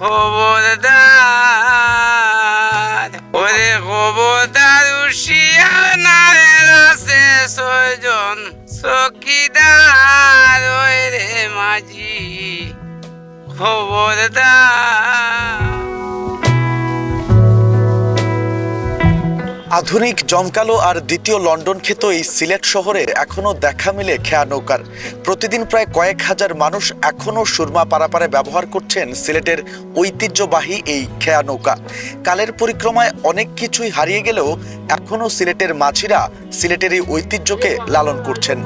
খবরদার ওরে খবরদার উশিয়ানারের আছে ছয়জন চকিদার ওরে মাঝি। খবরদার আধুনিক, জমকালো আর দ্বিতীয় লন্ডন খ্যাত এই সিলেট শহরে এখনও দেখা মিলে খেয়া নৌকার। প্রতিদিন প্রায় কয়েক হাজার মানুষ এখনও সুরমা পারাপারে ব্যবহার করছেন সিলেটের ঐতিহ্যবাহী এই খেয়া নৌকা। কালের পরিক্রমায় অনেক কিছুই হারিয়ে গেলেও এখনও সিলেটের মাঝিরা সিলেটের এই ঐতিহ্যকে লালন করছেন।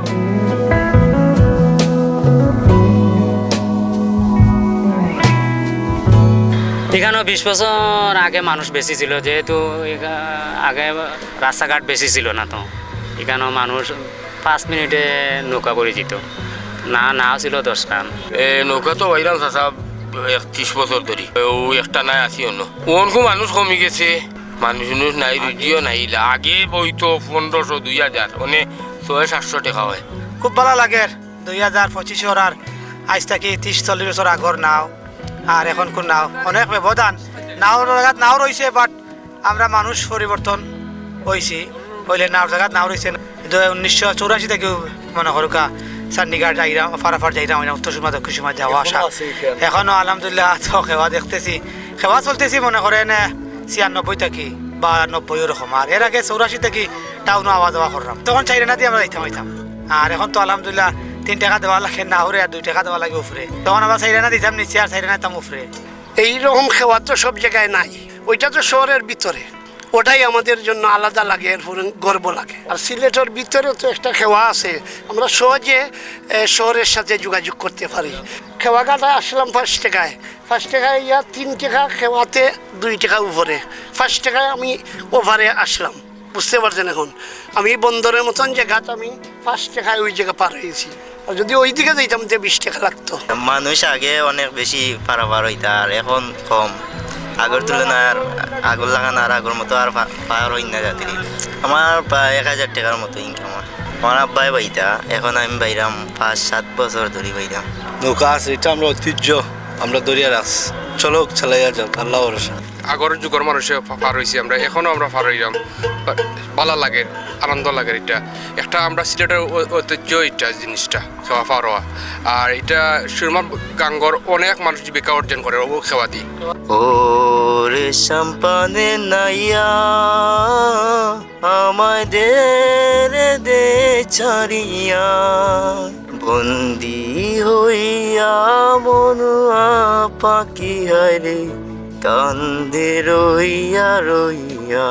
এখানেও বিশ বছর আগে মানুষ বেশি ছিল যেহেতু আগে রাস্তাঘাট বেশি ছিল না তো। এখানেও মানুষ পাঁচ মিনিটে নৌকা করে যেত। না নাও ছিল দশখান। এ নৌকা তো বাইরাম চাচা একত্রিশ বছর ধরি। ও একটা নাই আছি অন্য। ওনকো মানুষ কমি গেছে। মানুষ নাই রুজিও নাই। আগে বইতো পনেরোশো দুই হাজার মানে ছয় সাতশো টাকা হয়। খুব ভালো লাগে। দুই হাজার পঁচিশর আর আজ থেকে ত্রিশ চল্লিশ বছর আগর নাও। আর এখন কোন নাও, অনেক ব্যবধান। নাও জায়গাত নাও রয়েছে বাট আমরা মানুষ পরিবর্তন হয়েছি হইলে নাও জায়গাত নাও রয়েছে উনিশশো চৌরাশি থেকে মনে করুকা চান্ডিগড় যাইরাম ফারাফার হইরাম উত্তর সুমা দক্ষিণ সুমা যাওয়া আসা। এখনও আলহামদুলিল্লাহ খেওয়া দেখতেছি। খেওয়া চলতেছি মনে করেন ছিয়ানব্বই থেকে বা নব্বই ওরকম। আর এর আগে চৌরাশি থেকে টাউনও আওয়া যাওয়া করলাম। তখন চাইরানা দিয়ে আমরা যাইতাম। আর এখন তো আলহামদুলিল্লাহ তিন টাকা দেওয়া লাগে, না হরে, আর দুই টাকা দেওয়া লাগে উপরে। তখন আমরা চাইরানা দিতাম, নিচে আর চাইরানা দিতাম উফরে এইরকম খাওয়া তো সব জায়গায় নাই। ওইটা তো শহরের ভিতরে। ওটাই আমাদের জন্য আলাদা লাগে, এরপরে গর্ব লাগে। আর সিলেটের ভিতরে তো একটা খেওয়া আছে। আমরা সহজে শহরের সাথে যোগাযোগ করতে পারি। খেওয়াঘাটা আসলাম পাঁচ টাকায়। পাঁচ টাকায় ইয়া তিন টাকা, খেওয়াতে দুই টাকা উপরে। পাঁচ টাকায় আমি ওভারে আসলাম। বুঝতে পারছেন এখন। আমি বন্দরের মতন জায়গাতে আমি পাঁচ টাকায় ওই জায়গা পার হয়েছি। আর যদি ওই দিকে যাইতাম যে বিশ টাকা লাগতো। মানুষ আগে অনেক বেশি পারাপার হইতা আর এখন কম। আগের তুলনায় আর আগর লাগান আর আগর মতো আর পার হই না যাত্রী আমার প্রায় এক হাজার টাকার মতো ইনকাম আমার আব্বাই বাইতা এখন আমি বাইরাম পাঁচ সাত বছর ধরে বাইরাম। নৌকা আছে এটা আমরা ঐতিহ্য আমরা দরিয়া রাস চলো চালাইয়া যাও আল্লাহ ভরসা। আগর যুগর মানুষে পার হয়েছি আমরা, এখনও আমরা পার হইলাম। ভালো লাগে, আনন্দ লাগে এটা। একটা আমরা সিলেটের ঐতিহ্য এটা জিনিসটা খাওয়া পার হওয়া আর এটা সুরমা গাঙ্গর অনেক মানুষ জীবিকা অর্জন করে, ও খাওয়া দিয়ে ও রে সম্পানে নাইয়া, আমায় দে দে ছাড়িয়া। বন্দি হইয়া মনুয়া পাখি হায় রে। কান্দে রইয়া রইয়া।